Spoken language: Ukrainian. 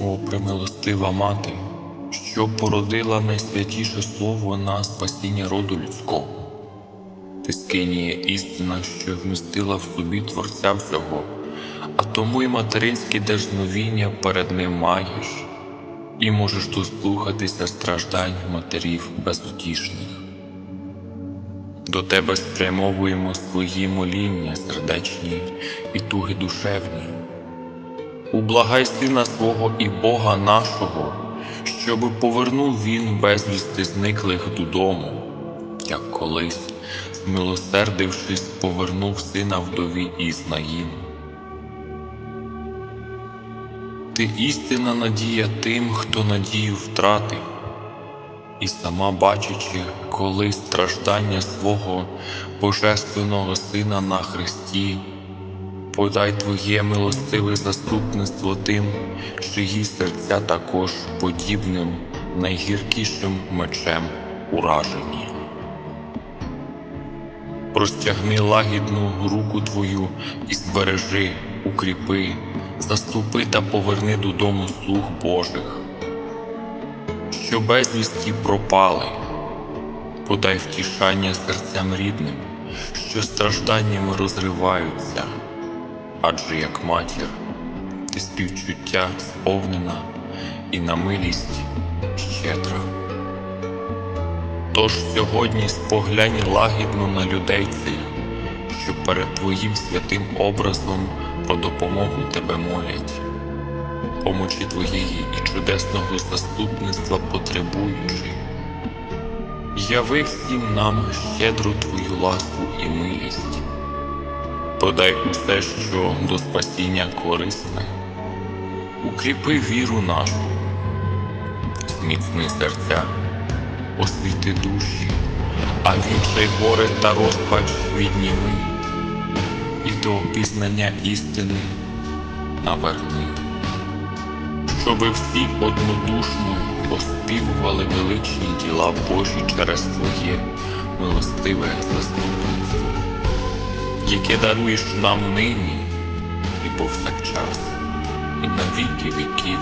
О, премилостива мати, що породила найсвятіше слово на спасіння роду людського. Ти скиніє істина, що вмістила в собі Творця всього, а тому й материнське дежновіння перед ним маєш, і можеш дослухатися страждань матерів безутішних. До тебе спрямовуємо свої моління сердечні і туги душевні. Ублагай сина свого і Бога нашого, щоби повернув він безвісти зниклих додому, як колись, змилосердившись, повернув сина вдові Ізнаїм. Ти істинна надія тим, хто надію втратив, і сама бачачи, коли страждання свого Божественного Сина на Христі, подай Твоє милостиве заступництво тим, чиї серця також подібним найгіркішим мечем уражені. Простягни лагідну руку Твою і збережи, укріпи, заступи та поверни додому слуг Божих що безвісті пропали, подай втішання серцям рідним, що стражданнями розриваються, адже як матір, ти співчуття сповнена і на милість щедра. Тож сьогодні споглянь лагідно на людей цих, що перед Твоїм святим образом про допомогу тебе молять помочі Твоєї і чудесного заступництва потребуючи. Яви всім нам щедру Твою ласку і милість, подай усе, що до спасіння корисне, укріпи віру нашу, зміцни серця, освіти душі, а відчай горе та розпач відніми, і до пізнання істини наверни. Щоби всі однодушно оспівували величні діла Божі через Твоє милостиве заступництво, яке даруєш нам нині і повсякчас, і на віки віків.